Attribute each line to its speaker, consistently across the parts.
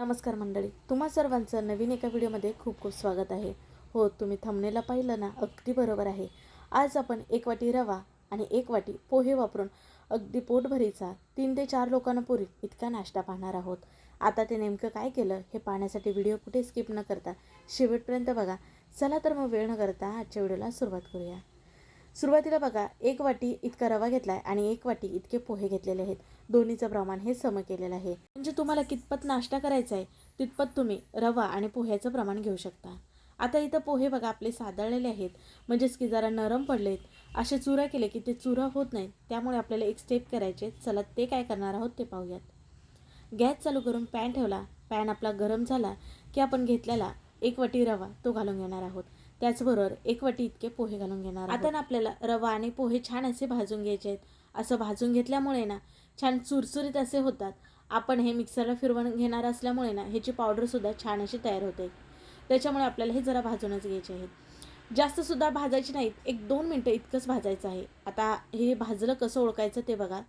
Speaker 1: नमस्कार मंडळी तुम्हा सर्वांचं नवीन एका व्हिडिओमध्ये खूप खूप स्वागत आहे. हो तुम्ही थंबनेला पाहिलं ना अगदी बरोबर आहे. आज आपण एक वाटी रवा आणि एक वाटी पोहे वापरून अगदी पोटभरीचा तीन ते चार लोकांना पुरी इतका नाश्ता पाहणार आहोत. आता ते नेमकं काय केलं हे पाहण्यासाठी व्हिडिओ कुठे स्किप न करता शेवटपर्यंत बघा. चला तर मग वेळ न करता आजच्या व्हिडिओला सुरुवात करूया. सुरुवातीला बघा एक वाटी इतका रवा घेतला आहे आणि एक वाटी इतके पोहे घेतलेले आहेत. दोन्हीचं प्रमाण हे सम केलेलं आहे. म्हणजे तुम्हाला कितपत नाश्ता करायचा आहे तितपत तुम्ही रवा आणि पोह्याचं प्रमाण घेऊ शकता. आता इथं पोहे बघा आपले सादळलेले आहेत. म्हणजेच की जरा नरम पडलेत. असे चुरा केले की ते चुरा होत नाहीत. त्यामुळे आपल्याला एक स्टेप करायचे चला ते काय करणार आहोत ते पाहूयात. गॅस चालू करून पॅन ठेवला. पॅन आपला गरम झाला की आपण घेतलेला एक वाटी रवा तो घालून घेणार आहोत. त्याचबरोबर एक वाटी इतके पोहे घालून घेणार आता ना आपल्याला रवा आणि पोहे छान असे भाजून घ्यायचे आहेत. असं भाजून घेतल्यामुळे ना छान चुरचुरीत असे होतात. आपण हे मिक्सरला फिरवून घेणार असल्यामुळे ना ह्याची पावडरसुद्धा छान अशी तयार होते. त्याच्यामुळे आपल्याला हे जरा भाजूनच घ्यायचे आहेत जास्तसुद्धा भाजायचे नाहीत. एक दोन मिनटं इतकंच भाजायचं आहे. आता हे भाजलं कसं ओळखायचं ते बघा.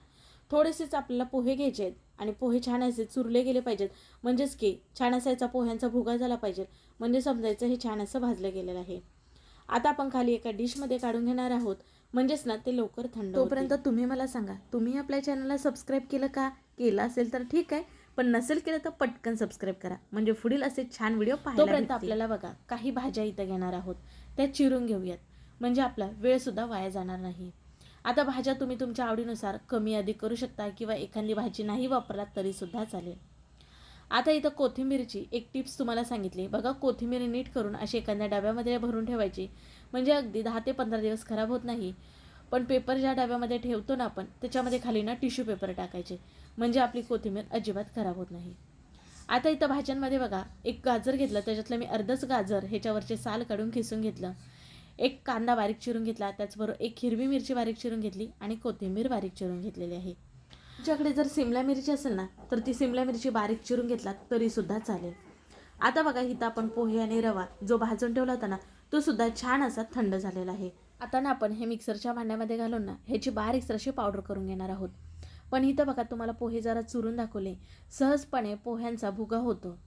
Speaker 1: थोडेसेच आपल्याला पोहे घ्यायचे आहेत आणि पोहे छान असे चुरले गेले पाहिजेत. म्हणजेच की छान असायचा पोह्यांचा भुगा झाला पाहिजे. म्हणजे समजायचं हे छान असं भाजलं गेलेलं आहे. आता आपण खाली एका डिशमध्ये काढून घेणार आहोत. म्हणजेच ना ते लवकर थंड तोपर्यंत तुम्ही मला सांगा तुम्ही आपल्या चॅनलला सबस्क्राईब केलं का? केलं असेल तर ठीक आहे पण नसेल केलं तर पटकन सबस्क्राईब करा. म्हणजे पुढील असे छान व्हिडिओ तोपर्यंत आपल्याला बघा काही भाज्या इथं घेणार आहोत. त्या चिरून घेऊयात. म्हणजे आपला वेळसुद्धा वाया जाणार नाही. आता भाज्या तुम्ही तुमच्या आवडीनुसार कमी अधिक करू शकता किंवा एखादी भाजी नाही वापरलात तरीसुद्धा चालेल. आता इथं कोथिंबीरची एक टिप्स तुम्हाला सांगितली. बघा कोथिंबीर नीट करून अशी एखाद्या डब्यामध्ये भरून ठेवायची. म्हणजे अगदी दहा ते पंधरा दिवस खराब होत नाही. पण पेपर ज्या डब्यामध्ये ठेवतो ना आपण त्याच्यामध्ये खाली ना टिश्यू पेपर टाकायचे. म्हणजे आपली कोथिंबीर अजिबात खराब होत नाही. आता इथं भाज्यांमध्ये बघा एक गाजर घेतलं त्याच्यातलं मी अर्धच गाजर ह्याच्यावरचे साल काढून खिसून घेतलं. एक कांदा बारीक चिरून घेतला त्याचबरोबर एक हिरवी मिरची बारीक चिरून घेतली आणि कोथिंबीर बारीक चिरून घेतलेली आहे. तुमच्याकडे जर सिमला मिरची असेल ना तर ती सिमला मिरची बारीक चिरून घेतलात तरीसुद्धा चालेल. आता बघा इथं आपण पोहे आणि रवा जो भाजून ठेवला होता ना तो सुद्धा छान असा थंड झालेला आहे. आता ना आपण हे मिक्सरच्या भांड्यामध्ये घालून ना ह्याची बारीक अशी पावडर करून घेणार आहोत. पण इथं बघा तुम्हाला पोहे जरा चुरून दाखवले. सहजपणे पोह्यांचा भुगा होतो.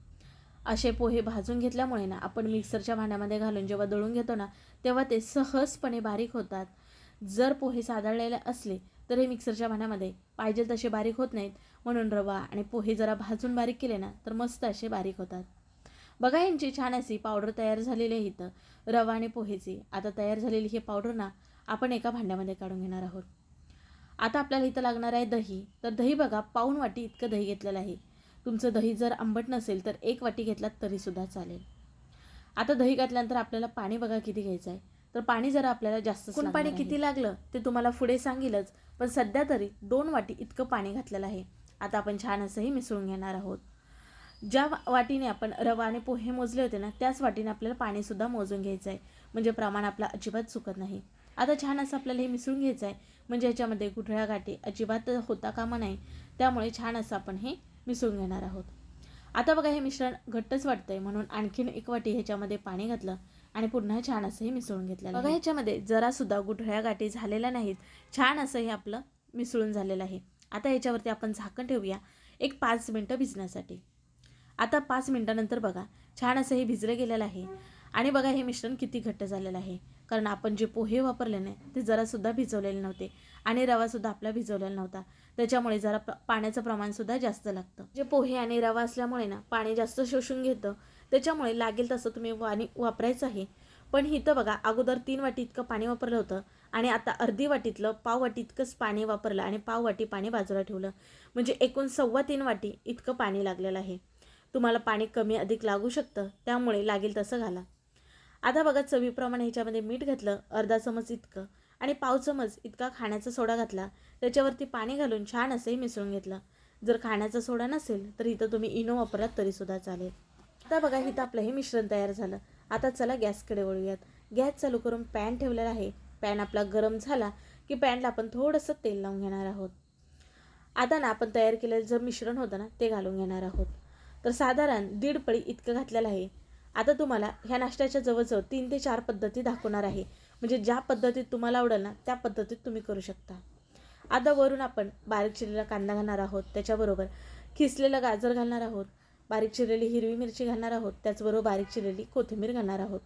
Speaker 1: असे पोहे भाजून घेतल्यामुळे ना आपण मिक्सरच्या भांड्यामध्ये घालून जेव्हा दळून घेतो ना तेव्हा ते सहजपणे बारीक होतात. जर पोहे सादळलेले असले तर हे मिक्सरच्या भांड्यामध्ये पाहिजे तसे बारीक होत नाहीत. म्हणून रवा आणि पोहे जरा भाजून बारीक केले ना तर मस्त असे बारीक होतात. बघा यांची छान अशी पावडर तयार झालेली आहे इथं. रवा आणि पोहेची. आता तयार झालेली ही पावडर ना आपण एका भांड्यामध्ये काढून घेणार आहोत. आता आपल्याला इथं लागणार आहे दही. तर दही बघा पाऊन वाटी इतकं दही घेतलेलं आहे. तुमचं दही जर आंबट नसेल तर एक वाटी घेतलात तरीसुद्धा चालेल. आता दही घातल्यानंतर आपल्याला पाणी बघा किती घ्यायचं आहे. तर पाणी जरा आपल्याला जास्त कोण पाणी किती लागलं ते तुम्हाला पुढे सांगेलच पण सध्या तरी दोन वाटी इतकं पाणी घातलेलं आहे. आता आपण छान असंही मिसळून घेणार आहोत. ज्या वाटीने आपण रवा आणि पोहे मोजले होते ना त्याच वाटीने आपल्याला पाणीसुद्धा मोजून घ्यायचं आहे. म्हणजे प्रमाण आपलं अजिबात चुकत नाही. आता छान असं आपल्याला हे मिसळून घ्यायचं आहे. म्हणजे ह्याच्यामध्ये गुठळ्या गाठी अजिबात होता कामा नाही त्यामुळे छान असं आपण हे मिसळून घेणार आहोत. आता बघा हे मिश्रण घट्टच वाटतंय म्हणून आणखीन एक वाटी ह्याच्यामध्ये पाणी घातलं आणि पुन्हा छान असं हे मिसळून घेतलं बघा ह्याच्यामध्ये जरासुद्धा गुठळ्या गाठी झालेल्या नाहीत. छान असं हे आपलं मिसळून झालेलं आहे. आता ह्याच्यावरती आपण झाकण ठेवूया. एक पाच मिनटं भिजण्यासाठी. आता पाच मिनटानंतर बघा छान असं हे भिजलं गेलेलं आहे. आणि बघा हे मिश्रण किती घट्ट झालेलं आहे. कारण आपण जे पोहे वापरले नाही ते जरासुद्धा भिजवलेले नव्हते. आणि रवासुद्धा आपला भिजवलेला नव्हता. त्याच्यामुळे जरा पाण्याचं प्रमाणसुद्धा जास्त लागतं. जे पोहे आणि रवा असल्यामुळे ना पाणी जास्त शोषून घेतं. त्याच्यामुळे लागेल तसं तुम्ही पाणी वापरायचं आहे. पण इथं बघा अगोदर तीन वाटी इतकं पाणी वापरलं होतं आणि आता अर्धी वाटीतलं पाव वाटी इतकंच पाणी वापरलं आणि पाव वाटी पाणी बाजूला ठेवलं. म्हणजे एकूण सव्वा तीन वाटी इतकं पाणी लागलेलं आहे. तुम्हाला पाणी कमी अधिक लागू शकतं त्यामुळे लागेल तसं घाला. आता बघा चवीप्रमाणे ह्याच्यामध्ये मीठ घातलं अर्धा चमच इतकं. आणि पाव चमच इतका खाण्याचा सोडा घातला त्याच्यावरती पाणी घालून छान असंही मिसळून घेतलं. जर खाण्याचा सोडा नसेल तर इथं तुम्ही इनो वापरलात तरीसुद्धा चालेल. आता बघा इथं आपलं हे मिश्रण तयार झालं. आता चला गॅसकडे वळूयात. गॅस चालू करून पॅन ठेवलेला आहे. पॅन आपला गरम झाला की पॅनला आपण थोडंसं तेल लावून घेणार आहोत. आता ना आपण तयार केलेलं जे मिश्रण होतं ना ते घालून घेणार आहोत. तर साधारण दीड पळी इतकं घातलेलं आहे. आता तुम्हाला ह्या नाश्त्याच्या जवळजवळ तीन ते चार पद्धती दाखवणार आहे. म्हणजे ज्या पद्धतीत तुम्हाला आवडेल ना त्या पद्धतीत तुम्ही करू शकता. आता वरून आपण बारीक चिरलेला कांदा घालणार आहोत त्याच्याबरोबर खिसलेलं गाजर घालणार आहोत बारीक चिरलेली हिरवी मिरची घालणार आहोत त्याचबरोबर बारीक चिरलेली कोथिंबीर घालणार आहोत.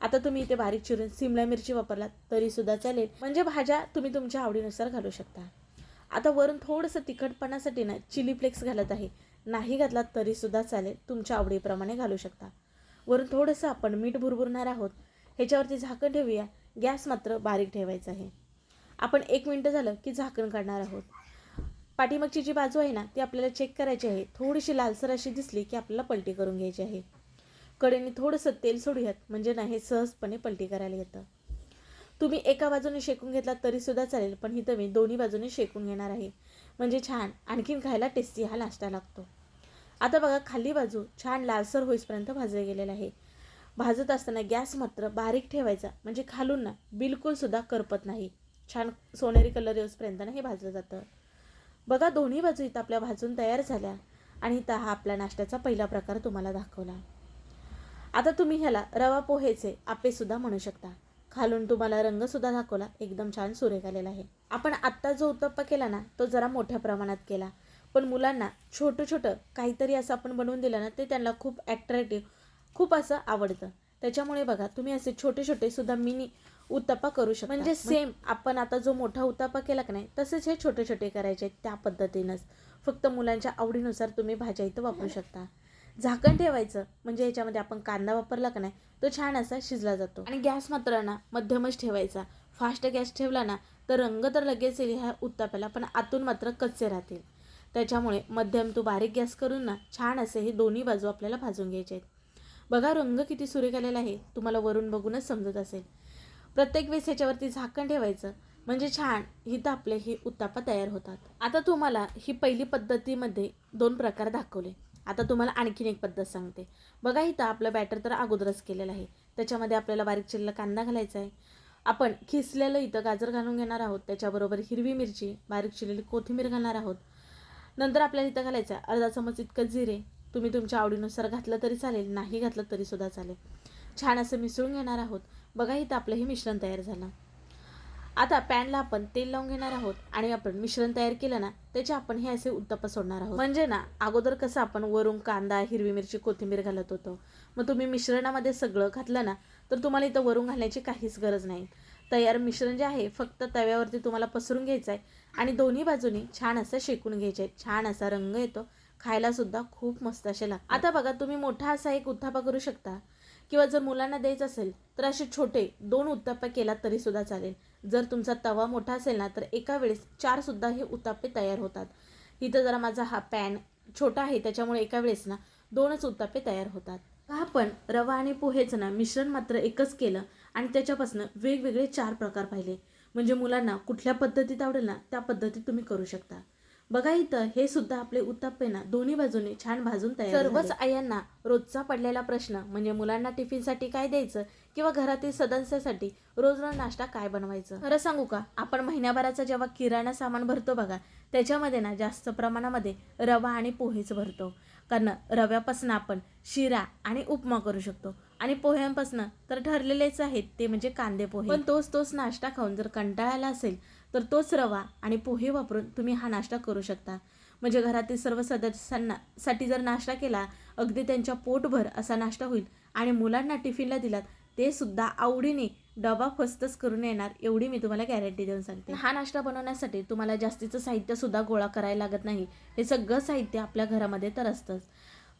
Speaker 1: आता तुम्ही इथे बारीक चिरून सिमला मिरची वापरलात तरीसुद्धा चालेल. म्हणजे भाज्या तुम्ही तुमच्या आवडीनुसार घालू शकता. आता वरून थोडंसं तिखटपणासाठी ना चिली फ्लेक्स घालत आहे. नाही घातलात तरीसुद्धा चालेल तुमच्या आवडीप्रमाणे घालू शकता. वरून थोडंसं आपण मीठ भुरभुरणार आहोत. ह्याच्यावरती झाकण ठेवूया. गॅस मात्र बारीक ठेवायचा आहे. आपण एक मिनटं झालं की झाकण काढणार आहोत. पाठीमागची जी बाजू आहे ना ती आपल्याला चेक करायची आहे. थोडीशी लालसर अशी दिसली की आपल्याला पलटी करून घ्यायची आहे. कडेने थोडंसं तेल सोडूयात म्हणजे नाही सहजपणे पलटी करायला येतं. तुम्ही एका बाजूने शेकून घेतलात तरीसुद्धा चालेल पण ही तुम्ही दोन्ही बाजूने शेकून घेणार आहे. म्हणजे छान आणखीन खायला टेस्टी हा नाश्ता लागतो. आता बघा खाली बाजू छान लालसर होईपर्यंत भाजले गेलेलं आहे. भाजत असताना गॅस मात्र बारीक ठेवायचा. म्हणजे खालून ना बिलकुलसुद्धा करपत नाही. छान सोनेरी कलर येऊसपर्यंत ना हे भाजलं जातं. बघा दोन्ही बाजू इथं आपल्या भाजून तयार झाल्या. आणि इथं हा आपला नाश्त्याचा पहिला प्रकार तुम्हाला दाखवला. आता तुम्ही ह्याला रवा पोहेचे आपेसुद्धा म्हणू शकता. खालून तुम्हाला रंगसुद्धा दाखवला. एकदम छान सुरेख आलेला आहे. आपण आत्ता जो उत्तप्पा केला ना तो जरा मोठ्या प्रमाणात केला. पण मुलांना छोटं छोटं काहीतरी असं आपण बनवून दिलं ना ते त्यांना खूप ॲट्रॅक्टिव्ह खूप असं आवडतं. त्याच्यामुळे बघा तुम्ही असे छोटे छोटे सुद्धा मिनी उत्तप्पा करू शकता. म्हणजे सेम आपण आता जो मोठा उत्तप्पा केला की नाही तसेच हे छोटे छोटे करायचे आहेत त्या पद्धतीनंच. फक्त मुलांच्या आवडीनुसार तुम्ही भाज्या इथं वापरू शकता. झाकण ठेवायचं म्हणजे ह्याच्यामध्ये आपण कांदा वापरला का नाही तो छान असा शिजला जातो. आणि गॅस मात्र ना मध्यमच ठेवायचा. फास्ट गॅस ठेवला ना तर रंग तर लगेच येईल ह्या उत्ताप्याला पण आतून मात्र कच्चे राहतील. त्याच्यामुळे मध्यम तो बारीक गॅस करून ना छान असे हे दोन्ही बाजू आपल्याला भाजून घ्यायचे आहेत. बघा रंग किती सुरेख आलेला आहे. तुम्हाला वरून बघूनच समजत असेल. प्रत्येक वेळेस ह्याच्यावरती झाकण ठेवायचं. म्हणजे छान ही आपले हे उत्तापा तयार होतात. आता तुम्हाला ही पहिली पद्धतीमध्ये दोन प्रकार दाखवले. आता तुम्हाला आणखीन एक पद्धत सांगते. बघा इथं आपलं बॅटर तर अगोदरच केलेलं आहे. त्याच्यामध्ये आपल्याला बारीक चिरलेला कांदा घालायचा आहे. आपण खिसलेलं इथं गाजर घालून घेणार आहोत. त्याच्याबरोबर हिरवी मिरची बारीक चिरलेली कोथिंबीर घालणार आहोत. नंतर आपल्याला इथं घालायचं अर्धा चमच इतकं जिरे तुम्ही तुमच्या आवडीनुसार घातलं तरी चालेल नाही घातलं तरीसुद्धा चालेल. छान असं मिसळून घेणार आहोत. बघा इथं आपलं हे मिश्रण तयार झालं. आता पॅनला आपण तेल लावून घेणार आहोत आणि आपण मिश्रण तयार केलं ना त्याचे आपण हे असे उत्तप सोडणार आहोत. म्हणजे ना अगोदर कसं आपण वरून कांदा हिरवी मिरची कोथिंबीर घालत होतो. मग तुम्ही मिश्रणामध्ये सगळं घातलं ना तर तुम्हाला इथं वरून घालण्याची काहीच गरज नाही. तयार मिश्रण जे आहे फक्त तव्यावरती तुम्हाला पसरून घ्यायचं आहे आणि दोन्ही बाजूनी छान असं शेकून घ्यायचे आहे छान असा रंग येतो. खायला सुद्धा खूप मस्त असे लागतात. आता बघा तुम्ही मोठा असा एक उत्तापा करू शकता किंवा जर मुलांना द्यायचं असेल तर असे छोटे दोन उत्तापे केला तरी सुद्धा चालेल. जर तुमचा तवा मोठा असेल ना तर एका वेळेस चार सुद्धा हे उत्तापे तयार होतात. इथं जरा माझा हा पॅन छोटा आहे त्याच्यामुळे एका वेळेस ना दोनच उत्तापे तयार होतात. आपण रवा आणि पोहेचं ना मिश्रण मात्र एकच केलं आणि त्याच्यापासून वेगवेगळे चार प्रकार पाहिले. म्हणजे मुलांना कुठल्या पद्धतीत आवडेल ना त्या पद्धतीत तुम्ही करू शकता. बघा इथं हे सुद्धा आपले उत्तापे ना दोन्ही बाजूने छान भाजून तयार सर्वच आयांना रोजचा पडलेला प्रश्न म्हणजे मुलांना टिफिनसाठी काय द्यायचं किंवा घरातील सदस्यासाठी रोज रोज नाश्ता काय बनवायचं? खरं सांगू का? आपण महिन्याभराचा जेव्हा किराणा सामान भरतो बघा त्याच्यामध्ये ना जास्त प्रमाणामध्ये रवा आणि पोहेच भरतो. कारण रव्यापासून आपण शिरा आणि उपमा करू शकतो. आणि पोह्यांपासून तर ठरलेलेच आहेत ते म्हणजे कांदे पोहे पण तोच तोच नाश्ता खाऊन जर कंटाळाला असेल तर तोच रवा आणि पोहे वापरून तुम्ही हा नाश्ता करू शकता. म्हणजे घरातील सर्व सदस्यांना साठी जर नाश्ता केला अगदी त्यांच्या पोटभर असा नाश्ता होईल आणि मुलांना टिफिनला दिलात ते सुद्धा आवडीने डबा फस्तच करून येणार एवढी मी तुम्हाला गॅरंटी देऊन सांगते. हा नाश्ता बनवण्यासाठी तुम्हाला जास्तीचं साहित्य सुद्धा गोळा करायला लागत नाही. हे सगळं साहित्य आपल्या घरामध्ये तर असतंच.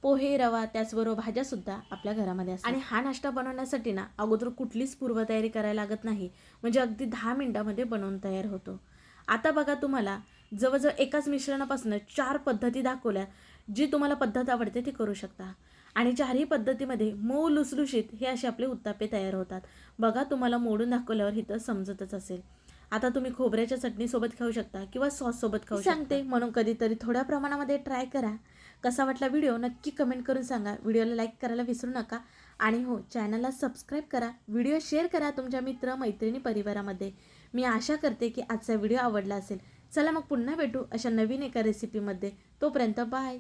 Speaker 1: पोहे रवा त्याचबरोबर भाज्या सुद्धा आपल्या घरामध्ये असतात. आणि हा नाश्ता बनवण्यासाठी ना अगोदर कुठलीच पूर्वतयारी करायला लागत नाही. म्हणजे अगदी दहा मिनिटामध्ये बनवून तयार होतो. आता बघा तुम्हाला जवळजवळ एकाच मिश्रणापासून चार पद्धती दाखवल्या जी तुम्हाला पद्धत आवडते ती करू शकता. आणि चारही पद्धतीमध्ये मऊ लुसलुशीत हे असे आपले उत्तापे तयार होतात. बघा तुम्हाला मोडून दाखवल्यावर इथं समजतच असेल. आता तुम्ही खोबऱ्याच्या चटणीसोबत खाऊ शकता किंवा सॉससोबत खाऊ सांगते म्हणून कधीतरी थोड्या प्रमाणामध्ये ट्राय करा. कसा वाटला व्हिडिओ नक्की कमेंट करून सांगा. व्हिडिओला लाईक करायला विसरू नका. आणि हो चॅनलला सबस्क्राईब करा. व्हिडिओ शेअर करा तुमच्या मित्र मैत्रिणी परिवारामध्ये. मी आशा करते की आजचा व्हिडिओ आवडला असेल. चला मग पुन्हा भेटू अशा नवीन एका रेसिपीमध्ये तोपर्यंत बाय